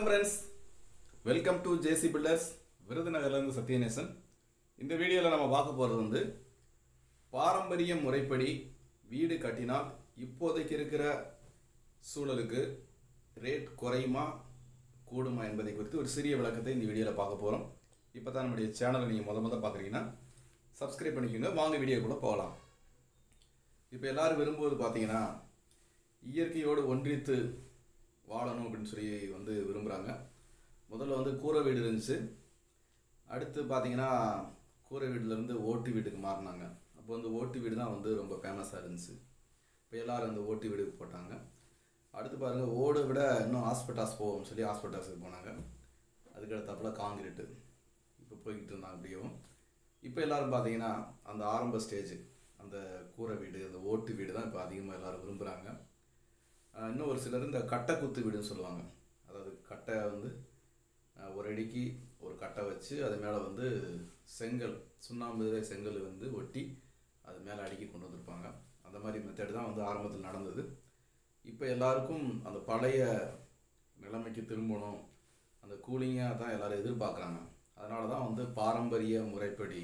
வணக்கம் friends welcome to JC builders விருதுநகர்லேருந்து Sathyanesan. இந்த வீடியோவில் நம்ம பார்க்க போகிறது வந்து பாரம்பரிய முறைப்படி வீடு கட்டினால் இப்போதைக்கு இருக்கிற சூழலுக்கு ரேட் குறையுமா கூடுமா என்பதை குறித்து ஒரு சிறிய விளக்கத்தை இந்த வீடியோவில் பார்க்க போகிறோம் இப்போ தான் நம்முடைய சேனலை நீங்கள் முத முத பார்க்குறீங்கன்னா சப்ஸ்கிரைப் பண்ணிக்கோங்க வாங்க வீடியோக்குள்ளே போகலாம். இப்போ எல்லோரும் விரும்புவது பார்த்தீங்கன்னா இயற்கையோடு ஒன்றித்து வாழணும் அப்படின்னு சொல்லி வந்து விரும்புகிறாங்க முதல்ல வந்து கூரை வீடு இருந்துச்சு. அடுத்து பார்த்தீங்கன்னா கூரை வீட்டிலேருந்து ஓட்டு வீட்டுக்கு மாறினாங்க. அப்போ வந்து ஓட்டு வீடு தான் வந்து ரொம்ப ஃபேமஸாக இருந்துச்சு. இப்போ எல்லாரும் அந்த ஓட்டு வீடுக்கு போட்டாங்க. அடுத்து பாருங்கள் ஓடை விட இன்னும் ஹாஸ்பிட்டாஸ் போவோம்னு சொல்லி ஹாஸ்பிட்டாஸுக்கு போனாங்க. அதுக்கு காங்கிரீட்டு இப்போ போய்கிட்டு இருந்தாங்க அப்படியும். இப்போ எல்லாரும் பார்த்தீங்கன்னா அந்த ஆரம்ப ஸ்டேஜ் அந்த கூரை வீடு அந்த ஓட்டு வீடு தான் இப்போ அதிகமாக எல்லாரும் விரும்புகிறாங்க இன்னும் ஒரு சிலர் இந்த கட்டை குத்து வீடுன்னு சொல்லுவாங்க. அதாவது கட்டை வந்து ஒரு அடிக்கு ஒரு கட்டை வச்சு அது மேலே வந்து செங்கல் சுண்ணாம்பு செங்கல் வந்து ஒட்டி அது மேலே அடுக்கி கொண்டு வந்திருப்பாங்க. அந்த மாதிரி மெத்தட் தான் வந்து ஆரம்பத்தில் நடந்தது. இப்போ எல்லாருக்கும் அந்த பழைய நிலைமைக்கு திரும்பணும் அந்த கூலிங்காக தான் எல்லோரும் எதிர்பார்க்குறாங்க. அதனால தான் வந்து பாரம்பரிய முறைப்படி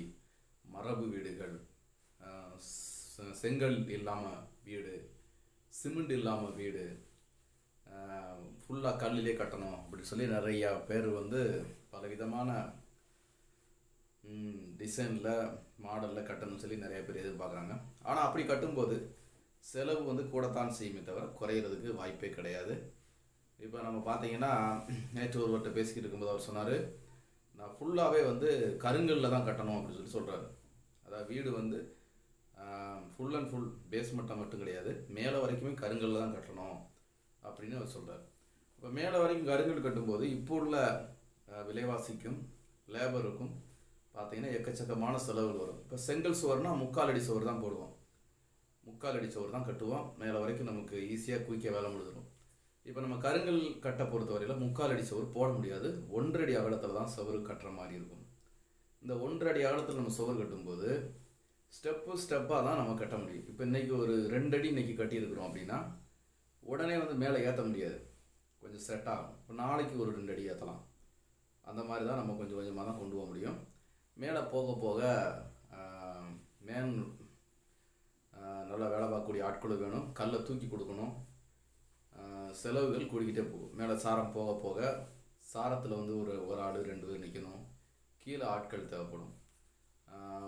மரபு வீடுகள் செங்கல் இல்லாமல் வீடு சிமெண்ட் இல்லாமல் வீடு ஃபுல்லாக கல்லிலே கட்டணும் அப்படின்னு சொல்லி நிறையா பேர் வந்து பலவிதமான டிசைனில் மாடலில் கட்டணும்னு சொல்லி நிறைய பேர் எதிர்பார்க்குறாங்க. ஆனால் அப்படி கட்டும்போது செலவு வந்து கூடத்தான் செய்யுமே தவிர குறையிறதுக்கு வாய்ப்பே கிடையாது. இப்போ நம்ம பார்த்தீங்கன்னா நேற்று ஒருவர்கிட்ட பேசிக்கிட்டு இருக்கும்போது அவர் சொன்னார் நான் ஃபுல்லாகவே வந்து கருங்கல்ல தான் கட்டணும் அப்படின்னு சொல்லி சொல்கிறாரு அதாவது வீடு வந்து ஃபுல் அண்ட் ஃபுல் பேஸ்மெண்ட்டாக மட்டும் கிடையாது. மேலே வரைக்குமே கருங்கல் தான் கட்டணும் அப்படின்னு அவர் சொல்கிறார் இப்போ மேலே வரைக்கும் கருங்கல் கட்டும்போது இப்போ உள்ள விலைவாசிக்கும் லேபருக்கும் பார்த்தீங்கன்னா எக்கச்சக்கமான செலவுகள் வரும். இப்போ செங்கல் சுவர்னா முக்கால் அடி சுவர் தான் போடுவோம். முக்கால் அடி சுவர் தான் கட்டுவோம். மேலே வரைக்கும் நமக்கு ஈஸியாக குயிக்க வேலை முடிஞ்சிடும். இப்போ நம்ம கருங்கல் கட்டை பொறுத்தவரையில் முக்கால் அடி சுவர் போட முடியாது. ஒன்றரை அடி அகலத்தில் தான் சுவர் கட்டுற மாதிரி இருக்கும். இந்த ஒன்றரை அடி அகலத்தில் நம்ம சுவர் கட்டும்போது ஸ்டெப்பு ஸ்டெப்பாக தான் நம்ம கட்ட முடியும். இப்போ இன்றைக்கி ஒரு ரெண்டு அடி இன்னைக்கு கட்டியிருக்கிறோம் அப்படின்னா உடனே வந்து மேலே ஏற்ற முடியாது. கொஞ்சம் செட் ஆகும். இப்போ நாளைக்கு ஒரு ரெண்டு அடி ஏற்றலாம் அந்த மாதிரி தான் நம்ம கொஞ்சம் கொஞ்சமாக தான் கொண்டு போக முடியும். மேலே போக போக மேன் நல்லா வேலை பார்க்கக்கூடிய ஆட்களும் வேணும். கல்லை தூக்கி கொடுக்கணும். செலவுகள் கூடிக்கிட்டே போகும். மேலே சாரம் போக போக சாரத்தில் வந்து ஒரு ஒரு ஆள் ரெண்டு பேர் நிற்கணும் கீழே ஆட்கள் தேவைப்படும்.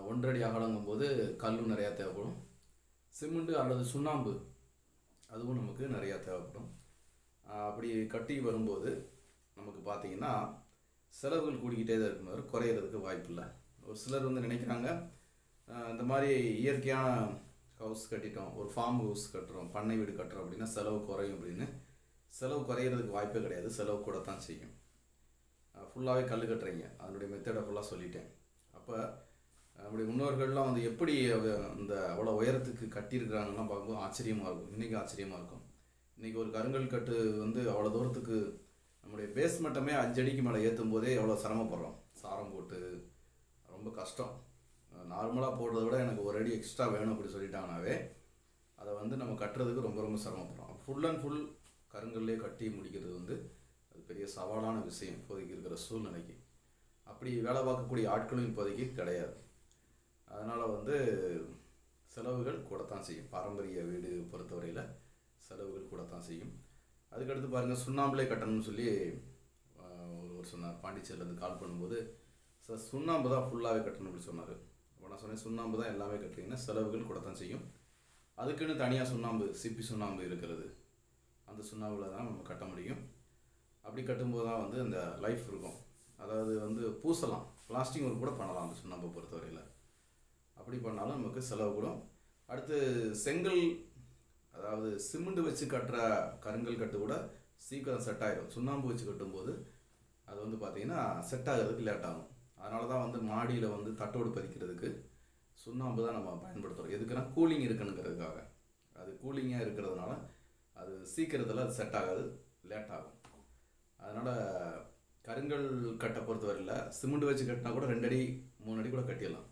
ஒன்றடி அகலங்கும் போது கல்லும் நிறையா தேவைப்படும். சிமெண்ட்டு அல்லது சுண்ணாம்பு அதுவும் நமக்கு நிறையா தேவைப்படும். அப்படி கட்டி வரும்போது நமக்கு பார்த்தீங்கன்னா செலவுகள் கூடிக்கிட்டே தான் இருக்கும். தவிர குறையிறதுக்கு வாய்ப்பு இல்லை ஒரு சிலர் வந்து நினைக்கிறாங்க இந்த மாதிரி இயற்கையான ஹவுஸ் கட்டிட்டோம் ஒரு ஃபார்ம் ஹவுஸ் கட்டுறோம் பண்ணை வீடு கட்டுறோம் அப்படின்னா செலவு குறையும் அப்படின்னு. செலவு குறையிறதுக்கு வாய்ப்பே கிடையாது. செலவு கூட தான் செய்யும் ஃபுல்லாகவே கல் கட்டுறீங்க. அதனுடைய மெத்தடை ஃபுல்லாக சொல்லிட்டேன். அப்போ அப்படி முன்னோர்கள்லாம் வந்து எப்படி அந்த அவ்வளோ உயரத்துக்கு கட்டியிருக்கிறாங்கலாம் பார்க்கும்போது ஆச்சரியமாக இருக்கும். இன்றைக்கி ஆச்சரியமாக இருக்கும். இன்றைக்கி ஒரு கருங்கல் கட்டு வந்து அவ்வளோ தூரத்துக்கு நம்முடைய பேஸ்மெண்ட்டமே அஞ்சடிக்கு மேலே ஏற்றும் போதே எவ்வளோ சிரமப்படுறோம். சாரம் போட்டு ரொம்ப கஷ்டம். நார்மலாக போடுறத விட எனக்கு ஒரு அடி எக்ஸ்ட்ரா வேணும் அப்படி சொல்லிட்டாங்கனாவே அதை வந்து நம்ம கட்டுறதுக்கு ரொம்ப ரொம்ப சிரமப்படுறோம். ஃபுல் அண்ட் ஃபுல் கருங்கல்லே கட்டி முடிக்கிறது வந்து அது பெரிய சவாலான விஷயம் இப்போதைக்கு இருக்கிற சூழ்நிலைக்கு. அப்படி வேலை பார்க்கக்கூடிய ஆட்களும் இப்போதைக்கு கிடையாது. அதனால் வந்து செலவுகள் கூடத்தான் செய்யும். பாரம்பரிய வீடு பொறுத்தவரையில் செலவுகள் கூடத்தான் செய்யும். அதுக்கடுத்து பாருங்கள் சுண்ணாம்புலே கட்டணும்னு சொல்லி ஒரு ஒருவர் சொன்னார். பாண்டிச்சேரியிலேருந்து கால் பண்ணும்போது சார் சுண்ணாம்பு தான் ஃபுல்லாகவே கட்டணும் அப்படி சொன்னார். அப்போ நான் சொன்னேன் சுண்ணாம்பு தான் எல்லாமே கட்டுறீங்கன்னா செலவுகள் கூடத்தான் செய்யும். அதுக்குன்னு தனியாக சுண்ணாம்பு சிப்பி சுண்ணாம்பு இருக்கிறது. அந்த சுண்ணாம்பில் தான் நம்ம கட்ட முடியும். அப்படி கட்டும்போது தான் வந்து அந்த லைஃப் இருக்கும். அதாவது வந்து பூசலாம். பிளாஸ்டிக் ஒர்க் கூட பண்ணலாம் அந்த சுண்ணாம்பை பொறுத்தவரையில். அப்படி பண்ணாலும் நமக்கு செலவு கூடும். அடுத்து செங்கல் அதாவது சிமெண்ட் வச்சு கட்டுற கருங்கல் கட்டு கூட சீக்கிரம் செட் ஆகிடும் சுண்ணாம்பு வச்சு கட்டும்போது அது வந்து பார்த்திங்கன்னா செட் ஆகிறதுக்கு லேட் ஆகும். அதனால தான் வந்து மாடியில் வந்து தட்டோடு பதிக்கிறதுக்கு சுண்ணாம்பு தான் நம்ம பயன்படுத்துகிறோம் எதுக்குன்னா கூலிங் இருக்குங்கிறதுக்காக அது கூலிங்காக இருக்கிறதுனால அது சீக்கிரத்தில் அது செட் ஆகாது லேட் ஆகும். அதனால் கருங்கல் கட்டை பொறுத்தவரையில் சிமெண்ட் வச்சு கட்டினா கூட ரெண்டு அடி மூணு அடி கூட கட்டிடலாம்.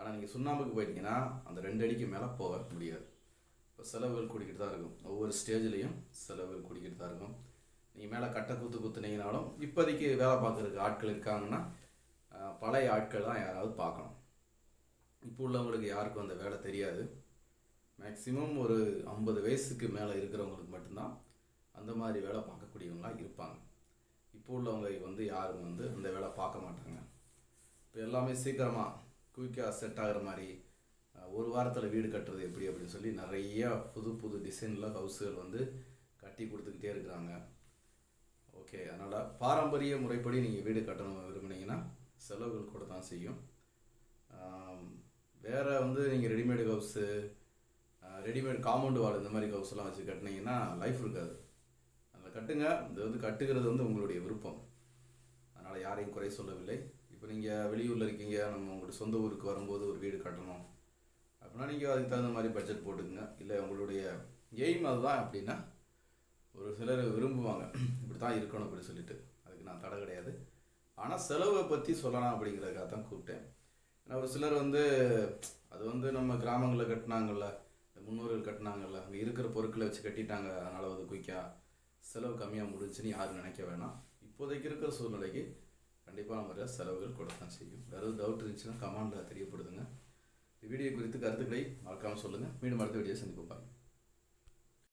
ஆனால் நீங்கள் சுண்ணாம்புக்கு போயிட்டீங்கன்னா அந்த ரெண்டு அடிக்கு மேலே போக முடியாது. இப்போ செலவுகள் கூடிக்கிட்டு தான் இருக்கும். ஒவ்வொரு ஸ்டேஜ்லேயும் செலவுகள் கூடிக்கிட்டு தான் இருக்கும். நீங்கள் மேலே கட்டை குத்து குத்துனீங்கனாலும் இப்போதைக்கு வேலை பார்க்குறதுக்கு ஆட்கள் இருக்காங்கன்னா பழைய ஆட்கள் தான் யாராவது பார்க்கணும். இப்போ உள்ளவங்களுக்கு யாருக்கும் அந்த வேலை தெரியாது. மேக்ஸிமம் ஒரு ஐம்பது வயசுக்கு மேலே இருக்கிறவங்களுக்கு மட்டும்தான் அந்த மாதிரி வேலை பார்க்கக்கூடியவங்களாக இருப்பாங்க. இப்போ உள்ளவங்க வந்து யாரும் வந்து அந்த வேலை பார்க்க மாட்டாங்க. இப்போ எல்லாமே சீக்கிரமாக குயிக்காக செட் ஆகுற மாதிரி ஒரு வாரத்தில் வீடு கட்டுறது எப்படி அப்படின்னு சொல்லி நிறையா புது புது டிசைனில் ஹவுஸுகள் வந்து கட்டி கொடுத்துக்கிட்டே இருக்கிறாங்க. ஓகே அதனால் பாரம்பரிய முறைப்படி நீங்கள் வீடு கட்டணும் விரும்புனீங்கன்னா செலவுகள் கூட தான் செய்யும். வேறு வந்து நீங்கள் readymade house readymade compound wall இந்த மாதிரி ஹவுஸ்லாம் வச்சு கட்டினீங்கன்னா லைஃப் இருக்காது. அதில் கட்டுங்க இது வந்து கட்டுகிறது வந்து உங்களுடைய விருப்பம். அதனால் யாரையும் குறை சொல்லவில்லை. இப்போ நீங்கள் வெளியூரில் இருக்கீங்க நம்ம உங்களோட சொந்த ஊருக்கு வரும்போது ஒரு வீடு கட்டணும். அப்படின்னா நீங்கள் அதுக்கு தகுந்த மாதிரி பட்ஜெட் போட்டுக்குங்க. இல்லை உங்களுடைய எய்ம் அதுதான் அப்படின்னா ஒரு சிலர் விரும்புவாங்க. இப்படி தான் இருக்கணும் அப்படின்னு சொல்லிட்டு. அதுக்கு நான் தடை கிடையாது. ஆனால் செலவை பற்றி சொல்லலாம் அப்படிங்கிறதுக்காக தான் கூப்பிட்டேன். ஏன்னா ஒரு சிலர் வந்து அது வந்து நம்ம கிராமங்களில் கட்டினாங்கல்ல இந்த முன்னோர்கள் கட்டினாங்கல்ல அங்கே இருக்கிற பொருட்களை வச்சு கட்டிட்டாங்க அதனால் வந்து குயிக்காக செலவு கம்மியாக முடிஞ்சுன்னு யாரும் நினைக்க வேணாம். இப்போதைக்கு இருக்கிற சூழ்நிலைக்கு கண்டிப்பாக நம்ம செலவுகள் கொடுத்தான் செய்யும். வேறு டவுட் இருந்துச்சுன்னா கமெண்டில் தெரியப்படுதுங்க இந்த வீடியோ குறித்து கருத்துக்களை மறக்காமல் சொல்லுங்கள் மீண்டும் அடுத்த வீடியோ சந்திப்போம். பாய்